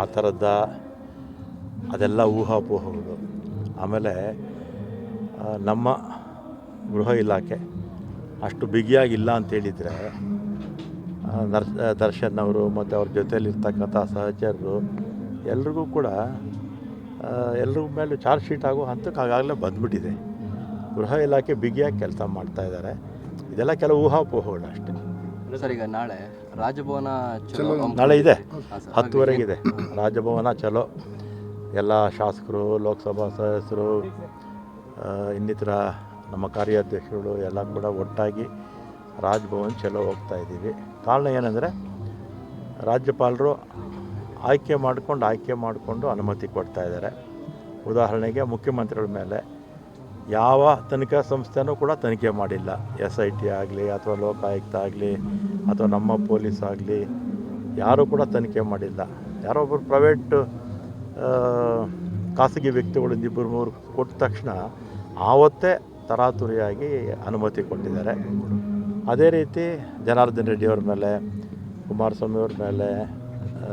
ಆ ಥರದ ಅದೆಲ್ಲ ಊಹಾಪೋಹಗಳು. ಆಮೇಲೆ ನಮ್ಮ ಗೃಹ ಇಲಾಖೆ ಅಷ್ಟು ಬಿಗಿಯಾಗಿಲ್ಲ ಅಂತೇಳಿದರೆ ನರ್ ದರ್ಶನ್ ಅವರು ಮತ್ತು ಅವ್ರ ಜೊತೆಯಲ್ಲಿರ್ತಕ್ಕಂಥ ಸಹಚರರು ಎಲ್ರಿಗೂ ಕೂಡ ಎಲ್ರಿಗೂ ಮೇಲೆ ಚಾರ್ಜ್ ಶೀಟ್ ಆಗೋ ಹಂತಕ್ಕೆ ಆಗಾಗಲೇ ಬಂದ್ಬಿಟ್ಟಿದೆ. ಗೃಹ ಇಲಾಖೆ ಬಿಗಿಯಾಗಿ ಕೆಲಸ ಮಾಡ್ತಾ ಇದ್ದಾರೆ. ಇದೆಲ್ಲ ಕೆಲವು ಊಹಾಪೋಹಗಳು ಅಷ್ಟೇ. ಸರ್ ಈಗ ನಾಳೆ ರಾಜಭವನ ಚಲೋ ನಾಳೆ ಇದೆ. ಹತ್ತುವರೆಗೆ ಇದೆ. ಹತ್ತುವರೆಗಿದೆ ರಾಜಭವನ ಚಲೋ. ಎಲ್ಲ ಶಾಸಕರು ಲೋಕಸಭಾ ಸದಸ್ಯರು ಇನ್ನಿತರ ನಮ್ಮ ಕಾರ್ಯಾಧ್ಯಕ್ಷಗಳು ಎಲ್ಲ ಕೂಡ ಒಟ್ಟಾಗಿ ರಾಜಭವನ್ ಚಲೋ ಹೋಗ್ತಾ ಇದ್ದೀವಿ. ಕಾರಣ ಏನಂದರೆ ರಾಜ್ಯಪಾಲರು ಆಯ್ಕೆ ಮಾಡ್ಕೊಂಡು ಆಯ್ಕೆ ಮಾಡಿಕೊಂಡು ಅನುಮತಿ ಕೊಡ್ತಾ ಇದ್ದಾರೆ. ಉದಾಹರಣೆಗೆ ಮುಖ್ಯಮಂತ್ರಿಗಳ ಮೇಲೆ ಯಾವ ತನಿಖಾ ಸಂಸ್ಥೆನೂ ಕೂಡ ತನಿಖೆ ಮಾಡಿಲ್ಲ. ಎಸ್ ಐ ಟಿ ಆಗಲಿ ಅಥವಾ ಲೋಕಾಯುಕ್ತ ಆಗಲಿ ಅಥವಾ ನಮ್ಮ ಪೊಲೀಸ್ ಆಗಲಿ ಯಾರೂ ಕೂಡ ತನಿಖೆ ಮಾಡಿಲ್ಲ. ಯಾರೋ ಒಬ್ಬರು ಪ್ರೈವೇಟ್ ಖಾಸಗಿ ವ್ಯಕ್ತಿಗಳಿಂದ ಇಬ್ಬರು ಮೂರು ಕೊಟ್ಟ ತಕ್ಷಣ ಆವತ್ತೇ ತರಾತುರಿಯಾಗಿ ಅನುಮತಿ ಕೊಟ್ಟಿದ್ದಾರೆ. ಅದೇ ರೀತಿ ಜನಾರ್ದನ್ ರೆಡ್ಡಿಯವ್ರ ಮೇಲೆ ಕುಮಾರಸ್ವಾಮಿಯವ್ರ ಮೇಲೆ